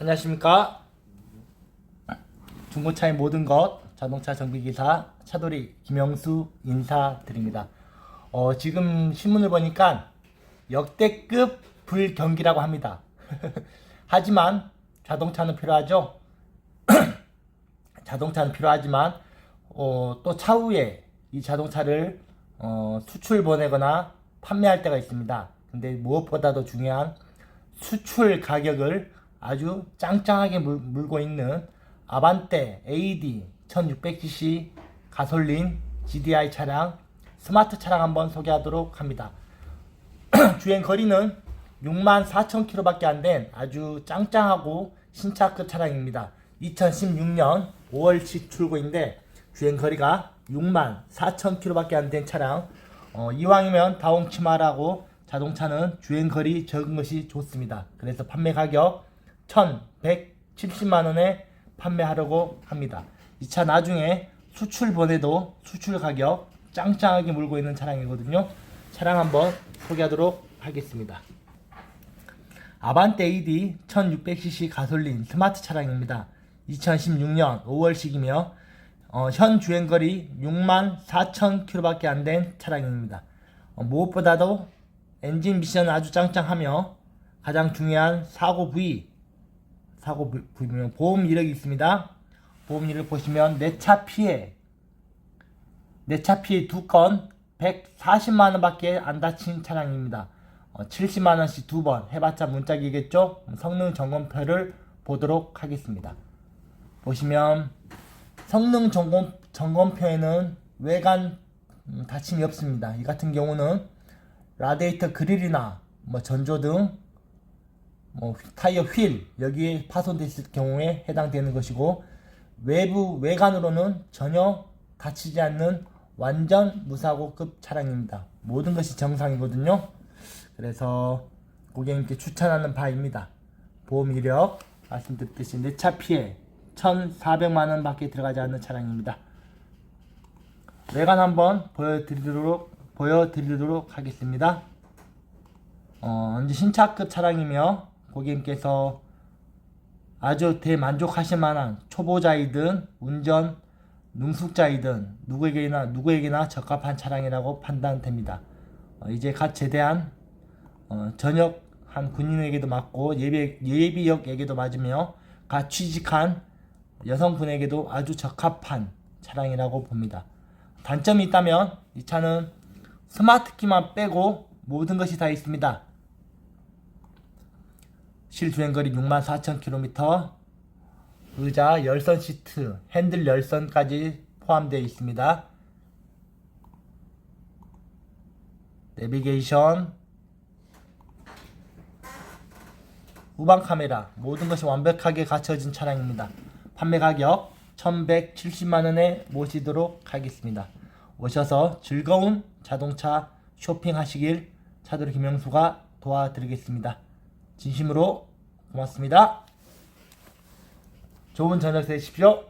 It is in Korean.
안녕하십니까? 중고차의 모든 것 자동차 정비기사 차돌이 김영수 인사드립니다. 어, 지금 신문을 보니까 역대급 불경기라고 합니다. 하지만 자동차는 필요하죠? 자동차는 필요하지만 어, 또 차후에 이 자동차를 어, 수출 보내거나 판매할 때가 있습니다. 근데 무엇보다도 중요한 수출 가격을 아주 짱짱하게 물, 물고 있는 아반떼 AD 1600cc 가솔린 GDI 차량 스마트 차량 한번 소개하도록 합니다. 주행 거리는 64,000km밖에 안 된 아주 짱짱하고 신차급 차량입니다. 2016년 5월식 출고인데 주행 거리가 64,000km밖에 안 된 차량. 어, 이왕이면 다홍치마라고 자동차는 주행 거리 적은 것이 좋습니다. 그래서 판매 가격 1,170만 원에 판매하려고 합니다. 이 차 나중에 수출 보내도 수출 가격 짱짱하게 물고 있는 차량이거든요. 차량 한번 소개하도록 하겠습니다. 아반떼 AD 1600cc 가솔린 스마트 차량입니다. 2016년 5월식이며 어, 현 주행거리 6만 4천 킬로밖에 안 된 차량입니다. 어, 무엇보다도 엔진 미션은 아주 짱짱하며 가장 중요한 사고 부위 사고 부- 부위면 보험 이력이 있습니다. 보험 이력 보시면 내 차 피해 내 차 피해 두 건 140만 원밖에 안 다친 차량입니다. 70만 원씩 두 번 해봤자 문짝이겠죠? 성능 점검표를 보도록 하겠습니다. 보시면 성능 점검 점검표에는 외관 음, 다침이 없습니다. 이 같은 경우는 라디에이터 그릴이나 뭐 전조 등, 뭐 타이어 휠 여기에 파손됐을 경우에 해당되는 것이고 외부 외관으로는 전혀 다치지 않는 완전 무사고급 차량입니다. 모든 것이 정상이거든요. 그래서 고객님께 추천하는 바입니다. 보험 이력 말씀드렸듯이 내 차 피해 1,400만 원 밖에 들어가지 않는 차량입니다. 외관 한번 보여드리도록 보여드리도록 하겠습니다. 어, 이제 신차급 차량이며 고객님께서 아주 대만족하실 만한 초보자이든 운전 능숙자이든 누구에게나 누구에게나 적합한 차량이라고 판단됩니다. 어, 이제 갓 제대한 어, 전역 한 군인에게도 맞고 예비 예비역에게도 맞으며 갓 취직한 여성분에게도 아주 적합한 차량이라고 봅니다. 단점이 있다면 이 차는 스마트 키만 빼고 모든 것이 다 있습니다. 실주행거리 64,000km, 의자 열선 시트, 핸들 열선까지 포함되어 있습니다. 내비게이션, 후방 카메라 모든 것이 완벽하게 갖춰진 차량입니다. 판매 가격 1170만원에 모시도록 하겠습니다. 오셔서 즐거운 자동차 쇼핑하시길 차도리 김영수가 도와드리겠습니다. 진심으로 고맙습니다. 좋은 저녁 되십시오.